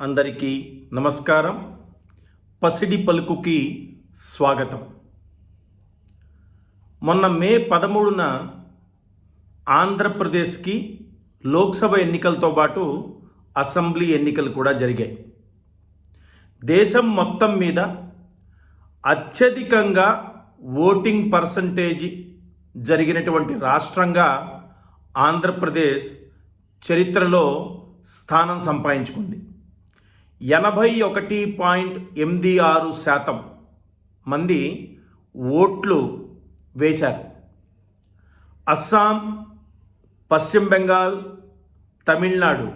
అందరికీ నమస్కారం. పసిడి పలుకుకి స్వాగతం. మొన్న మే పదమూడున ఆంధ్రప్రదేశ్కి లోక్సభ ఎన్నికలతో పాటు అసెంబ్లీ ఎన్నికలు కూడా జరిగాయి. దేశం మొత్తం మీద అత్యధికంగా ఓటింగ్ పర్సంటేజీ జరిగినటువంటి రాష్ట్రంగా ఆంధ్రప్రదేశ్ చరిత్రలో స్థానం సంపాదించుకుంది. ఎనభై ఒకటి పాయింట్ ఎనిమిది ఆరు శాతం మంది ఓట్లు వేశారు. అస్సాం పశ్చిమ బెంగాల్ తమిళనాడు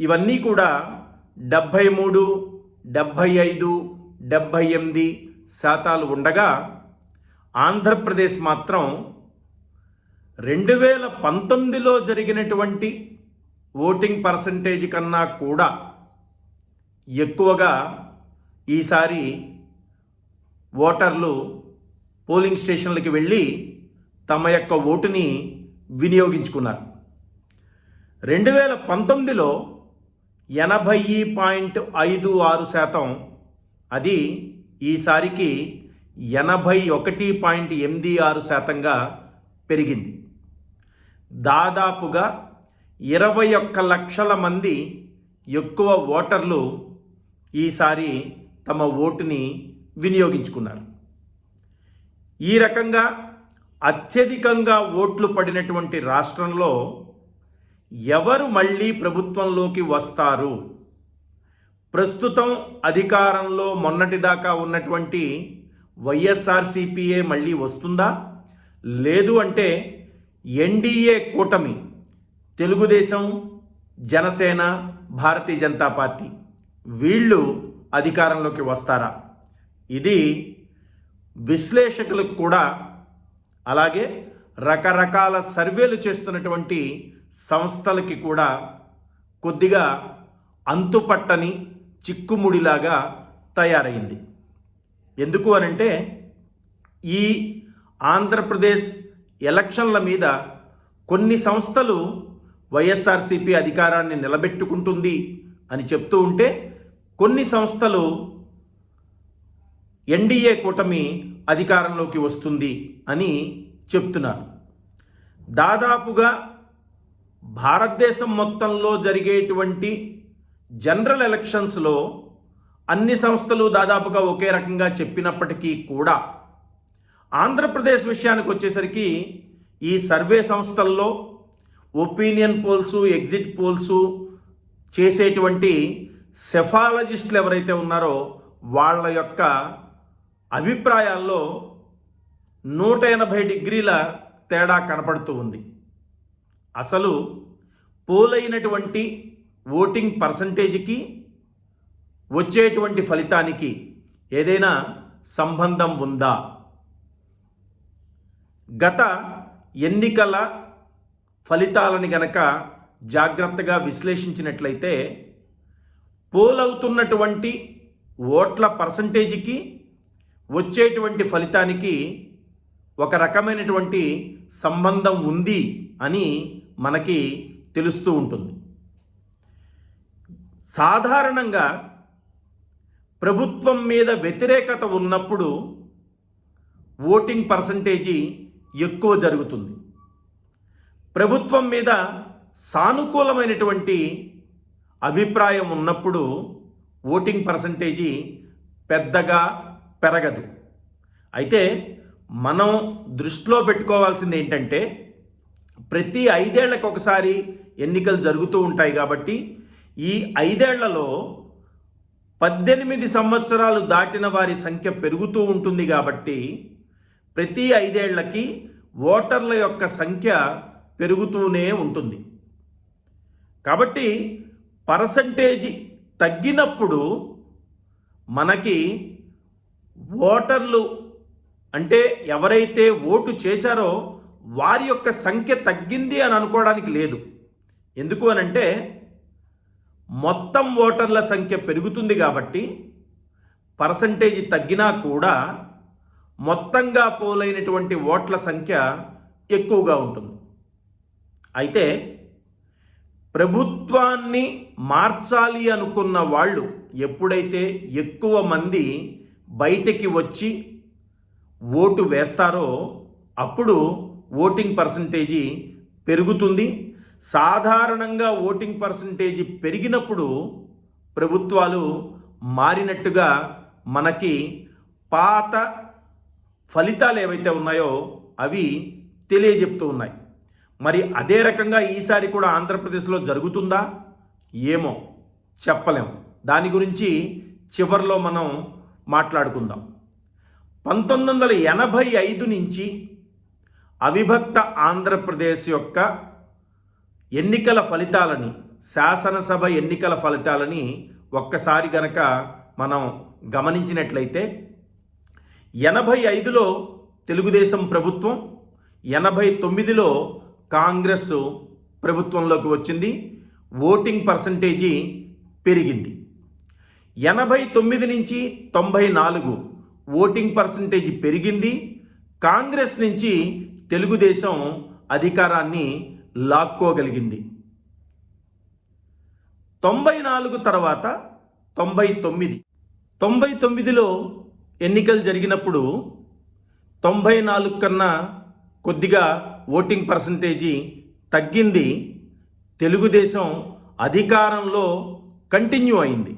ఇవన్నీ కూడా డెబ్భై మూడు డెబ్భై ఐదు డెబ్భై ఎనిమిది శాతాలు ఉండగా ఆంధ్రప్రదేశ్ మాత్రం రెండు వేల పంతొమ్మిదిలో జరిగినటువంటి ఓటింగ్ పర్సంటేజ్ కన్నా కూడా ఎక్కువగా ఈసారి ఓటర్లు పోలింగ్ స్టేషన్లకి వెళ్ళి తమ యొక్క ఓటుని వినియోగించుకున్నారు. రెండు వేల పంతొమ్మిదిలో ఎనభై పాయింట్ ఐదు ఆరు శాతం అది ఈసారికి ఎనభై ఒకటి పాయింట్ ఎనిమిది ఆరు శాతంగా పెరిగింది. దాదాపుగా ఇరవై ఒక్క లక్షల మంది ఎక్కువ ఓటర్లు ఈసారి తమ ఓటుని వినియోగించుకున్నారు. ఈ రకంగా అత్యధికంగా ఓట్లు పడినటువంటి రాష్ట్రంలో ఎవరు మళ్ళీ ప్రభుత్వంలోకి వస్తారు? ప్రస్తుతం అధికారంలో మొన్నటిదాకా ఉన్నటువంటి వైఎస్ఆర్సిపిఏ మళ్ళీ వస్తుందా? లేదు అంటే ఎన్డీఏ కూటమి తెలుగుదేశం జనసేన భారతీయ జనతా పార్టీ వీళ్ళు అధికారంలోకి వస్తారా? ఇది విశ్లేషకులకు కూడా అలాగే రకరకాల సర్వేలు చేస్తున్నటువంటి సంస్థలకి కూడా కొద్దిగా అంతుపట్టని చిక్కుముడిలాగా తయారైంది. ఎందుకు అనంటే ఈ ఆంధ్రప్రదేశ్ ఎలక్షన్ల మీద కొన్ని సంస్థలు వైఎస్ఆర్సీపీ అధికారాన్ని నిలబెట్టుకుంటుంది అని చెప్తూ ఉంటే కొన్ని సంస్థలు ఎన్డీఏ కూటమి అధికారంలోకి వస్తుంది అని చెప్తున్నారు. దాదాపుగా భారతదేశం మొత్తంలో జరిగేటువంటి జనరల్ ఎలక్షన్స్లో అన్ని సంస్థలు దాదాపుగా ఒకే రకంగా చెప్పినప్పటికీ కూడా ఆంధ్రప్రదేశ్ విషయానికి వచ్చేసరికి ఈ సర్వే సంస్థల్లో ఒపీనియన్ పోల్సు ఎగ్జిట్ పోల్సు చేసేటువంటి సెఫాలజిస్టులు ఎవరైతే ఉన్నారో వాళ్ళ యొక్క అభిప్రాయాల్లో నూట ఎనభై డిగ్రీల తేడా కనపడుతూ ఉంది. అసలు పోలైనటువంటి ఓటింగ్ పర్సంటేజ్కి వచ్చేటువంటి ఫలితానికి ఏదైనా సంబంధం ఉందా? గత ఎన్నికల ఫలితాలని గనక జాగ్రత్తగా విశ్లేషించినట్లయితే పోలవుతున్నటువంటి ఓట్ల పర్సంటేజీకి వచ్చేటువంటి ఫలితానికి ఒక రకమైనటువంటి సంబంధం ఉంది అని మనకి తెలుస్తూ ఉంటుంది. సాధారణంగా ప్రభుత్వం మీద వ్యతిరేకత ఉన్నప్పుడు ఓటింగ్ పర్సంటేజీ ఎక్కువ జరుగుతుంది. ప్రభుత్వం మీద సానుకూలమైనటువంటి అభిప్రాయం ఉన్నప్పుడు ఓటింగ్ పర్సంటేజీ పెద్దగా పెరగదు. అయితే మనం దృష్టిలో పెట్టుకోవాల్సింది ఏంటంటే ప్రతి ఐదేళ్ళకు ఒకసారి ఎన్నికలు జరుగుతూ ఉంటాయి కాబట్టి ఈ ఐదేళ్ళలో పద్దెనిమిది సంవత్సరాలు దాటిన వారి సంఖ్య పెరుగుతూ ఉంటుంది కాబట్టి ప్రతి ఐదేళ్ళకి ఓటర్ల యొక్క సంఖ్య పెరుగుతూనే ఉంటుంది. కాబట్టి పర్సంటేజీ తగ్గినప్పుడు మనకి ఓటర్లు అంటే ఎవరైతే ఓటు చేశారో వారి యొక్క సంఖ్య తగ్గింది అని అనుకోవడానికి లేదు. ఎందుకు అనంటే మొత్తం ఓటర్ల సంఖ్య పెరుగుతుంది కాబట్టి పర్సంటేజ్ తగ్గినా కూడా మొత్తంగా పోలైనటువంటి ఓట్ల సంఖ్య ఎక్కువగా ఉంటుంది. అయితే ప్రభుత్వాన్ని మార్చాలి అనుకున్న వాళ్ళు ఎప్పుడైతే ఎక్కువ మంది బయటికి వచ్చి ఓటు వేస్తారో అప్పుడు ఓటింగ్ పర్సంటేజీ పెరుగుతుంది. సాధారణంగా ఓటింగ్ పర్సంటేజీ పెరిగినప్పుడు ప్రభుత్వాలు మారినట్టుగా మనకి పాత ఫలితాలు ఏవైతే ఉన్నాయో అవి తెలియజెప్తూ ఉన్నాయి. మరి అదే రకంగా ఈసారి కూడా ఆంధ్రప్రదేశ్లో జరుగుతుందా? ఏమో చెప్పలేం. దాని గురించి చివరిలో మనం మాట్లాడుకుందాం. పంతొమ్మిది వందల ఎనభై ఐదు నుంచి అవిభక్త ఆంధ్రప్రదేశ్ యొక్క ఎన్నికల ఫలితాలని శాసనసభ ఎన్నికల ఫలితాలని ఒక్కసారి గనక మనం గమనించినట్లయితే ఎనభై ఐదులో తెలుగుదేశం ప్రభుత్వం ఎనభై తొమ్మిదిలో కాంగ్రెస్ ప్రభుత్వంలోకి వచ్చింది. ఓటింగ్ పర్సంటేజీ పెరిగింది. ఎనభై తొమ్మిది నుంచి తొంభై నాలుగు ఓటింగ్ పర్సంటేజ్ పెరిగింది. కాంగ్రెస్ నుంచి తెలుగుదేశం అధికారాన్ని లాక్కోగలిగింది. తొంభై నాలుగు తర్వాత తొంభై తొమ్మిది. తొంభై తొమ్మిదిలో ఎన్నికలు జరిగినప్పుడు తొంభై నాలుగు కన్నా కొద్దిగా ఓటింగ్ పర్సంటేజీ తగ్గింది. తెలుగుదేశం అధికారంలో కంటిన్యూ అయింది.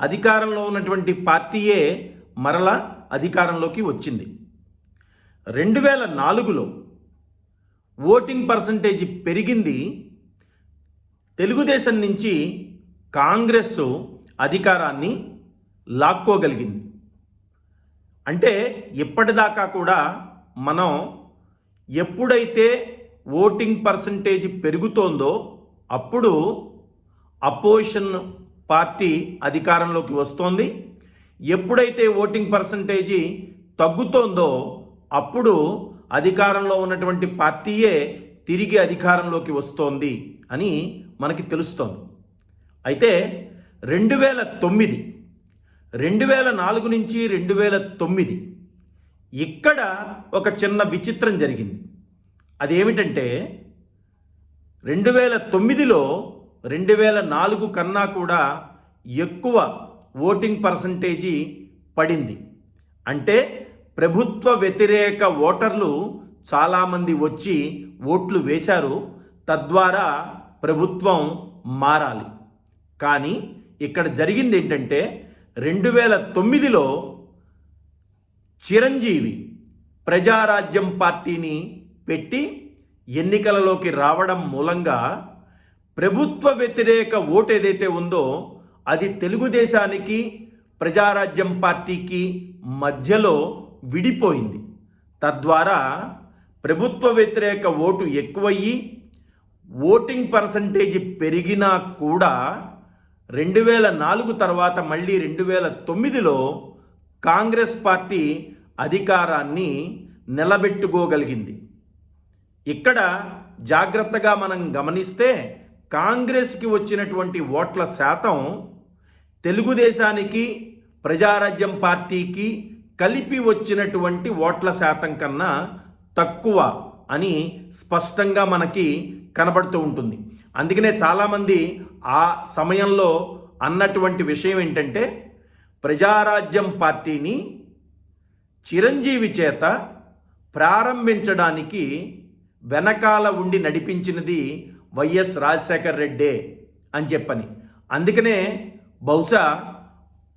అధికారంలో ఉన్నటువంటి పార్టీయే మరల అధికారంలోకి వచ్చింది. రెండు వేల నాలుగులో ఓటింగ్ పర్సంటేజ్ పెరిగింది. తెలుగుదేశం నుంచి కాంగ్రెస్ అధికారాన్ని లాక్కోగలిగింది. అంటే ఇప్పటిదాకా కూడా మనం ఎప్పుడైతే ఓటింగ్ పర్సంటేజ్ పెరుగుతోందో అప్పుడు అపోజిషన్ పార్టీ అధికారంలోకి వస్తోంది. ఎప్పుడైతే ఓటింగ్ పర్సంటేజీ తగ్గుతోందో అప్పుడు అధికారంలో ఉన్నటువంటి పార్టీయే తిరిగి అధికారంలోకి వస్తోంది అని మనకి తెలుస్తోంది. అయితే రెండు వేల తొమ్మిది రెండు వేల నాలుగు నుంచి రెండు వేల తొమ్మిది ఇక్కడ ఒక చిన్న విచిత్రం జరిగింది. అదేమిటంటే రెండు వేల తొమ్మిదిలో రెండు వేల నాలుగు కన్నా కూడా ఎక్కువ ఓటింగ్ పర్సంటేజీ పడింది. అంటే ప్రభుత్వ వ్యతిరేక ఓటర్లు చాలామంది వచ్చి ఓట్లు వేశారు. తద్వారా ప్రభుత్వం మారాలి. కానీ ఇక్కడ జరిగింది ఏంటంటే రెండు వేల తొమ్మిదిలో చిరంజీవి ప్రజారాజ్యం పార్టీని పెట్టి ఎన్నికలలోకి రావడం మూలంగా ప్రభుత్వ వ్యతిరేక ఓటు ఏదైతే ఉందో అది తెలుగుదేశానికి ప్రజారాజ్యం పార్టీకి మధ్యలో విడిపోయింది. తద్వారా ప్రభుత్వ వ్యతిరేక ఓటు ఎక్కువయ్యి ఓటింగ్ పర్సంటేజ్ పెరిగినా కూడా రెండు వేల నాలుగు తర్వాత మళ్ళీ రెండు వేల తొమ్మిదిలో కాంగ్రెస్ పార్టీ అధికారాన్ని నిలబెట్టుకోగలిగింది. ఇక్కడ జాగ్రత్తగా మనం గమనిస్తే కాంగ్రెస్కి వచ్చినటువంటి ఓట్ల శాతం తెలుగుదేశానికి ప్రజారాజ్యం పార్టీకి కలిపి వచ్చినటువంటి ఓట్ల శాతం కన్నా తక్కువ అని స్పష్టంగా మనకి కనబడుతూ ఉంటుంది. అందుకనే చాలామంది ఆ సమయంలో అన్నటువంటి విషయం ఏంటంటే ప్రజారాజ్యం పార్టీని చిరంజీవి చేత ప్రారంభించడానికి వెనకాల ఉండి నడిపించినది వైఎస్ రాజశేఖర్ రెడ్డే అని చెప్పని. అందుకనే బహుశా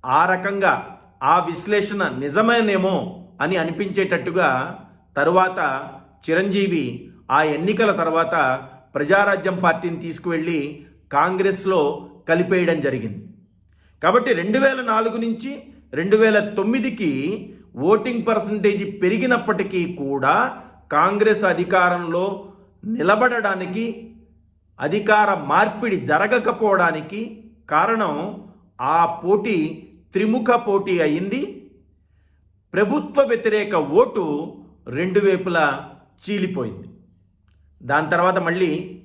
ఆ రకంగా ఆ విశ్లేషణ నిజమేనేమో అని అనిపించేటట్టుగా తరువాత చిరంజీవి ఆ ఎన్నికల తర్వాత ప్రజారాజ్యం పార్టీని తీసుకువెళ్ళి కాంగ్రెస్లో కలిపేయడం జరిగింది. కాబట్టి రెండు వేల నాలుగు నుంచి రెండు వేల తొమ్మిదికి ఓటింగ్ పర్సంటేజ్ పెరిగినప్పటికీ కూడా కాంగ్రెస్ అధికారంలో నిలబడడానికి అధికార మార్పిడి జరగకపోవడానికి కారణం ఆ పోటీ త్రిముఖ పోటీ అయింది. ప్రభుత్వ వ్యతిరేక ఓటు రెండు వైపులా చీలిపోయింది. దాని తర్వాత మళ్ళీ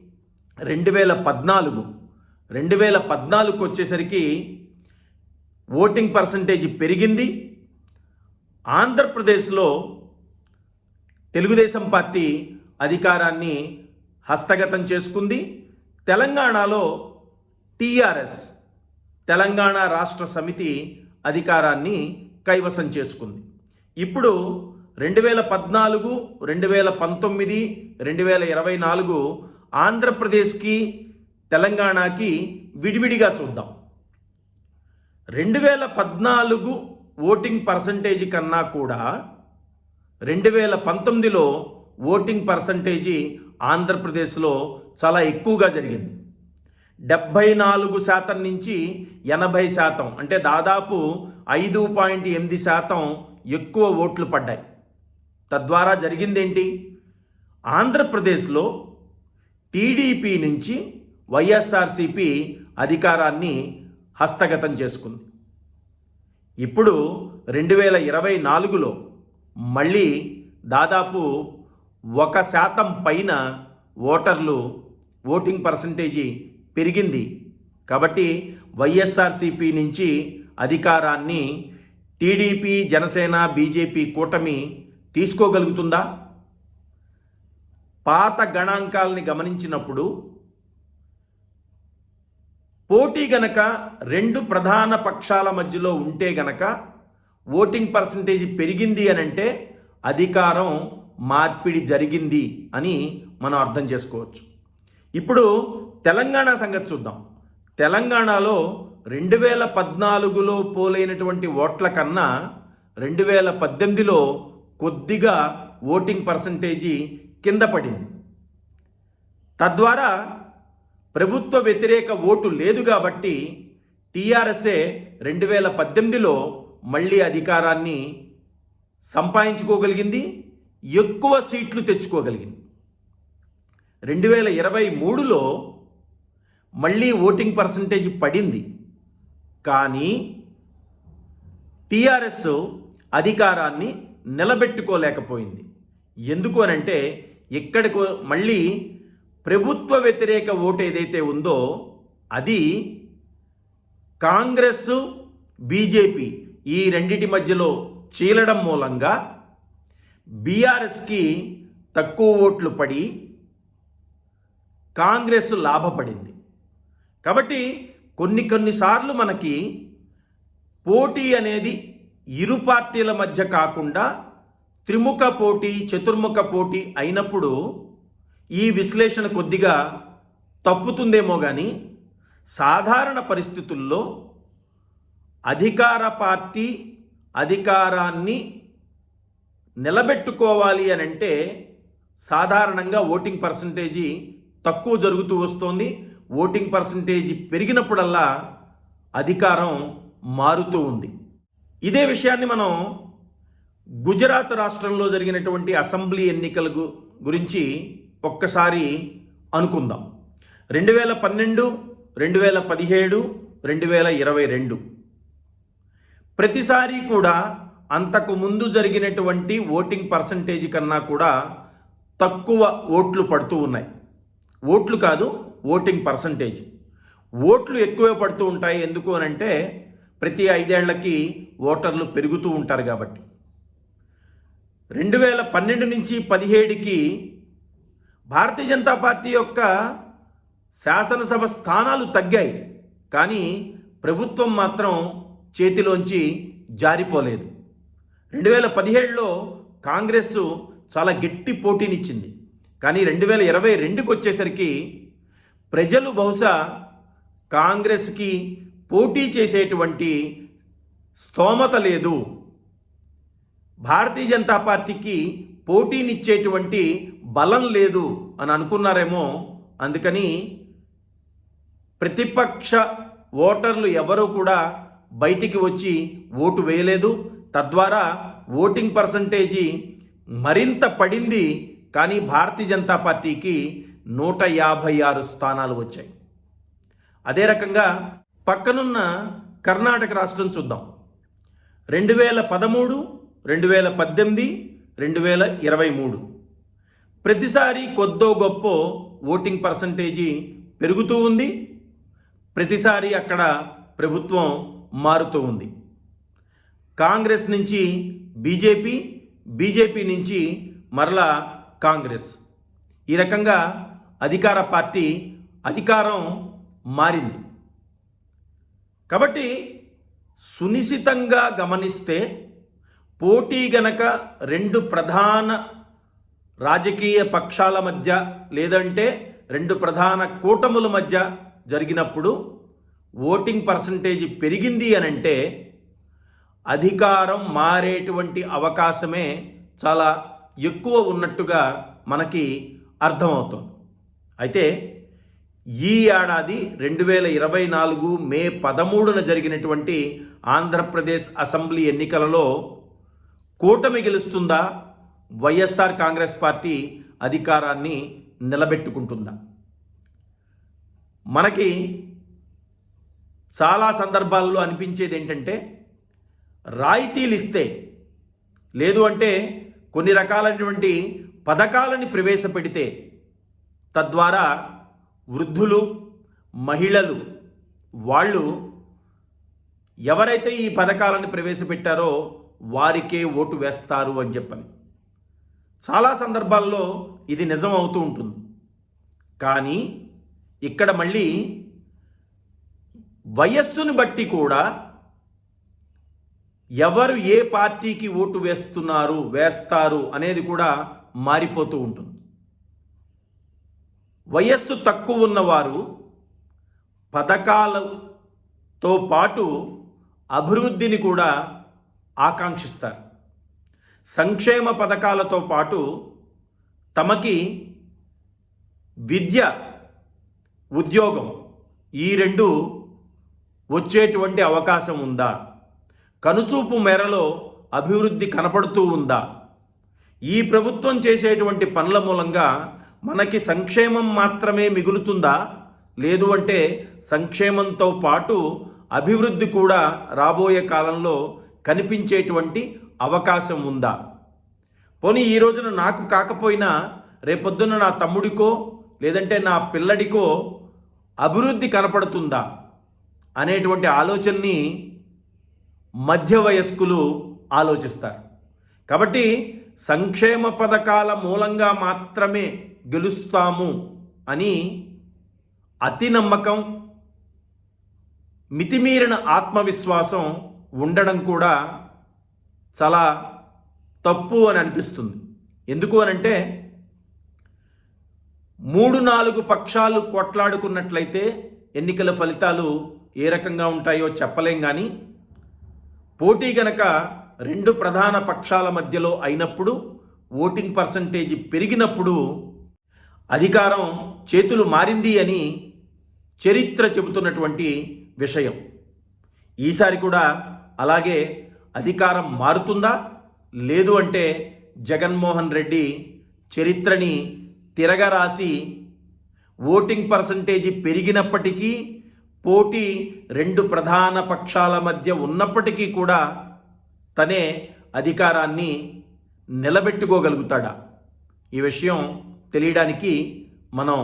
రెండు వేల పద్నాలుగు రెండు వేల పద్నాలుగుకి వచ్చేసరికి ఓటింగ్ పర్సంటేజ్ పెరిగింది. ఆంధ్రప్రదేశ్లో తెలుగుదేశం పార్టీ అధికారాన్ని హస్తగతం చేసుకుంది. తెలంగాణలో టీఆర్ఎస్ తెలంగాణ రాష్ట్ర సమితి అధికారాన్ని కైవసం చేసుకుంది. ఇప్పుడు రెండు వేల పద్నాలుగు రెండు వేల పంతొమ్మిది రెండు వేల ఇరవై నాలుగు ఆంధ్రప్రదేశ్కి తెలంగాణకి విడివిడిగా చూద్దాం. రెండు వేల పద్నాలుగు ఓటింగ్ పర్సంటేజ్ కన్నా కూడా రెండు వేల పంతొమ్మిదిలో ఓటింగ్ పర్సంటేజీ ఆంధ్రప్రదేశ్లో చాలా ఎక్కువగా జరిగింది. డెబ్భై నాలుగు శాతం నుంచి ఎనభై శాతం అంటే దాదాపు ఐదు పాయింట్ ఎనిమిది శాతం ఎక్కువ ఓట్లు పడ్డాయి. తద్వారా జరిగిందేంటి? ఆంధ్రప్రదేశ్లో టీడీపీ నుంచి వైఎస్ఆర్సిపి అధికారాన్ని హస్తగతం చేసుకుంది. ఇప్పుడు రెండు వేల ఇరవై నాలుగులో మళ్ళీ దాదాపు ఒక శాతం పైన ఓటర్లు ఓటింగ్ పర్సంటేజీ పెరిగింది. కాబట్టి వైఎస్ఆర్సిపి నుంచి అధికారాన్ని టీడీపీ జనసేన బీజేపీ కూటమి తీసుకోగలుగుతుందా? పాత గణాంకాలని గమనించినప్పుడు పోటీ గనక రెండు ప్రధాన పక్షాల మధ్యలో ఉంటే గనక ఓటింగ్ పర్సంటేజ్ పెరిగింది అని అంటే అధికారం మార్పిడి జరిగింది అని మనం అర్థం చేసుకోవచ్చు. ఇప్పుడు తెలంగాణ సంగతి చూద్దాం. తెలంగాణలో రెండు వేల పద్నాలుగులో పోలైనటువంటి ఓట్ల కన్నా రెండు వేల పద్దెనిమిదిలో కొద్దిగా ఓటింగ్ పర్సంటేజీ కింద పడింది. తద్వారా ప్రభుత్వ వ్యతిరేక ఓటు లేదు కాబట్టి టీఆర్ఎస్ఏ రెండు వేల పద్దెనిమిదిలో మళ్ళీ అధికారాన్ని సంపాదించుకోగలిగింది ఎక్కువ సీట్లు తెచ్చుకోగలిగింది. రెండు వేల ఇరవై మూడులో మళ్ళీ ఓటింగ్ పర్సంటేజ్ పడింది. కానీ టీఆర్ఎస్ అధికారాన్ని నిలబెట్టుకోలేకపోయింది. ఎందుకు అనంటే ఇక్కడికి మళ్ళీ ప్రభుత్వ వ్యతిరేక ఓటు ఏదైతే ఉందో అది కాంగ్రెస్ బీజేపీ ఈ రెండిటి మధ్యలో చీలడం మూలంగా బీఆర్ఎస్కి తక్కువ ఓట్లు పడి కాంగ్రెస్ లాభపడింది. కాబట్టి కొన్ని కొన్నిసార్లు మనకి పోటీ అనేది ఇరు పార్టీల మధ్య కాకుండా త్రిముఖ పోటీ చతుర్ముఖ పోటీ అయినప్పుడు ఈ విశ్లేషణ కొద్దిగా తప్పుతుందేమో కానీ సాధారణ పరిస్థితుల్లో అధికార పార్టీ అధికారాన్ని నిలబెట్టుకోవాలి అని అంటే సాధారణంగా ఓటింగ్ పర్సంటేజీ తక్కువ జరుగుతూ వస్తోంది. ఓటింగ్ పర్సంటేజీ పెరిగినప్పుడల్లా అధికారం మారుతూ ఉంది. ఇదే విషయాన్ని మనం గుజరాత్ రాష్ట్రంలో జరిగినటువంటి అసెంబ్లీ ఎన్నికల గురించి ఒక్కసారి అనుకుందాం. రెండు వేల పన్నెండు రెండు వేల పదిహేడు రెండు వేల ఇరవై రెండు. ప్రతిసారి కూడా అంతకు ముందు జరిగినటువంటి ఓటింగ్ పర్సంటేజ్ కన్నా కూడా తక్కువ ఓట్లు పడుతూ ఉన్నాయి. ఓట్లు కాదు ఓటింగ్ పర్సంటేజ్. ఓట్లు ఎక్కువే పడుతూ ఉంటాయి. ఎందుకు అని అంటే ప్రతి ఐదేళ్ళకి ఓటర్లు పెరుగుతూ ఉంటారు కాబట్టి. రెండు వేల పన్నెండు నుంచి పదిహేడుకి భారతీయ జనతా పార్టీ యొక్క శాసనసభ స్థానాలు తగ్గాయి కానీ ప్రభుత్వం మాత్రం చేతిలోంచి జారిపోలేదు. రెండు వేల పదిహేడులో కాంగ్రెస్ చాలా గట్టి పోటీనిచ్చింది కానీ రెండు వేల ఇరవై రెండుకి వచ్చేసరికి ప్రజలు బహుశా కాంగ్రెస్కి పోటీ చేసేటువంటి స్తోమత లేదు. భారతీయ జనతా పార్టీకి పోటీనిచ్చేటువంటి బలం లేదు అని అనుకున్నారేమో. అందుకని ప్రతిపక్ష ఓటర్లు ఎవరూ కూడా బయటికి వచ్చి ఓటు వేయలేదు. తద్వారా ఓటింగ్ పర్సంటేజీ మరింత పడింది. కానీ భారతీయ జనతా పార్టీకి నూట యాభై ఆరు స్థానాలు వచ్చాయి. అదే రకంగా పక్కనున్న కర్ణాటక రాష్ట్రం చూద్దాం. రెండు వేల పదమూడు రెండు వేల పద్దెనిమిది రెండు వేల ఇరవై మూడు. ప్రతిసారి కొద్దో గొప్ప ఓటింగ్ పర్సంటేజీ పెరుగుతూ ఉంది. ప్రతిసారి అక్కడ ప్రభుత్వం మారుతూ ఉంది. కాంగ్రెస్ నుంచి బీజేపీ బీజేపీ నుంచి మరలా కాంగ్రెస్. ఈ రకంగా అధికార పార్టీ అధికారం మారింది. కాబట్టి సునిశితంగా గమనిస్తే పోటీ గనక రెండు ప్రధాన రాజకీయ పక్షాల మధ్య లేదంటే రెండు ప్రధాన కూటముల మధ్య జరిగినప్పుడు ఓటింగ్ పర్సంటేజ్ పెరిగింది అని అంటే అధికారం మారేటువంటి అవకాశమే చాలా ఎక్కువ ఉన్నట్టుగా మనకి అర్థమవుతుంది. అయితే ఈ ఏడాది రెండు వేల ఇరవై నాలుగు మే పదమూడున జరిగినటువంటి ఆంధ్రప్రదేశ్ అసెంబ్లీ ఎన్నికలలో కూటమి గెలుస్తుందా? వైఎస్ఆర్ కాంగ్రెస్ పార్టీ అధికారాన్ని నిలబెట్టుకుంటుందా? మనకి చాలా సందర్భాల్లో అనిపించేది ఏంటంటే రాయితీలు ఇస్తే లేదు అంటే కొన్ని రకాలైనటువంటి పథకాలని ప్రవేశపెడితే తద్వారా వృద్ధులు మహిళలు వాళ్ళు ఎవరైతే ఈ పథకాలను ప్రవేశపెట్టారో వారికే ఓటు వేస్తారు అని చెప్పని. చాలా సందర్భాల్లో ఇది నిజం అవుతూ ఉంటుంది. కానీ ఇక్కడ మళ్ళీ వయస్సును బట్టి కూడా ఎవరు ఏ పార్టీకి ఓటు వేస్తున్నారు వేస్తారు అనేది కూడా మారిపోతూ ఉంటుంది. వయస్సు తక్కువ ఉన్నవారు పథకాలతో పాటు అభివృద్ధిని కూడా ఆకాంక్షిస్తారు. సంక్షేమ పథకాలతో పాటు తమకి విద్య ఉద్యోగం ఈ రెండు వచ్చేటువంటి అవకాశం ఉందా? కనుచూపు మేరలో అభివృద్ధి కనపడుతూ ఉందా? ఈ ప్రభుత్వం చేసేటువంటి పనుల మూలంగా మనకి సంక్షేమం మాత్రమే మిగులుతుందా? లేదు అంటే సంక్షేమంతో పాటు అభివృద్ధి కూడా రాబోయే కాలంలో కనిపించేటువంటి అవకాశం ఉందా? పోనీ ఈ రోజున నాకు కాకపోయినా రేపొద్దున నా తమ్ముడికో లేదంటే నా పిల్లడికో అభివృద్ధి కనపడుతుందా? అనేటువంటి ఆలోచనని మధ్య వయస్కులు ఆలోచిస్తారు. కాబట్టి సంక్షేమ పథకాల మూలంగా మాత్రమే గెలుస్తాము అని అతి నమ్మకం మితిమీరిన ఆత్మవిశ్వాసం ఉండడం కూడా చాలా తప్పు అని అనిపిస్తుంది. ఎందుకు అనంటే మూడు నాలుగు పక్షాలు కొట్లాడుకున్నట్లయితే ఎన్నికల ఫలితాలు ఏ రకంగా ఉంటాయో చెప్పలేం కానీ పోటీ గనక రెండు ప్రధాన పక్షాల మధ్యలో అయినప్పుడు ఓటింగ్ పర్సంటేజ్ పెరిగినప్పుడు అధికారం చేతులు మారింది అని చరిత్ర చెబుతున్నటువంటి విషయం. ఈసారి కూడా అలాగే అధికారం మారుతుందా? లేదు అంటే జగన్మోహన్ రెడ్డి చరిత్రని తిరగరాసి ఓటింగ్ పర్సంటేజీ పెరిగినప్పటికీ పోటీ రెండు ప్రధాన పక్షాల మధ్య ఉన్నప్పటికీ కూడా తనే అధికారాన్ని నిలబెట్టుకోగలుగుతాడా? ఈ విషయం తెలియడానికి మనం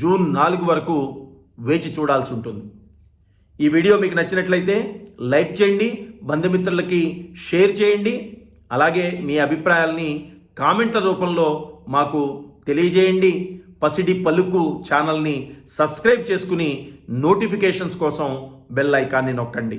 జూన్ నాలుగు వరకు వేచి చూడాల్సి ఉంటుంది. ఈ వీడియో మీకు నచ్చినట్లయితే లైక్ చేయండి బంధుమిత్రులకి షేర్ చేయండి అలాగే మీ అభిప్రాయాల్ని కామెంట్ల రూపంలో మాకు తెలియజేయండి. పసిడి పలుకు ఛానల్ని సబ్స్క్రైబ్ చేసుకుని నోటిఫికేషన్స్ కోసం బెల్ ఐకాన్ని నొక్కండి.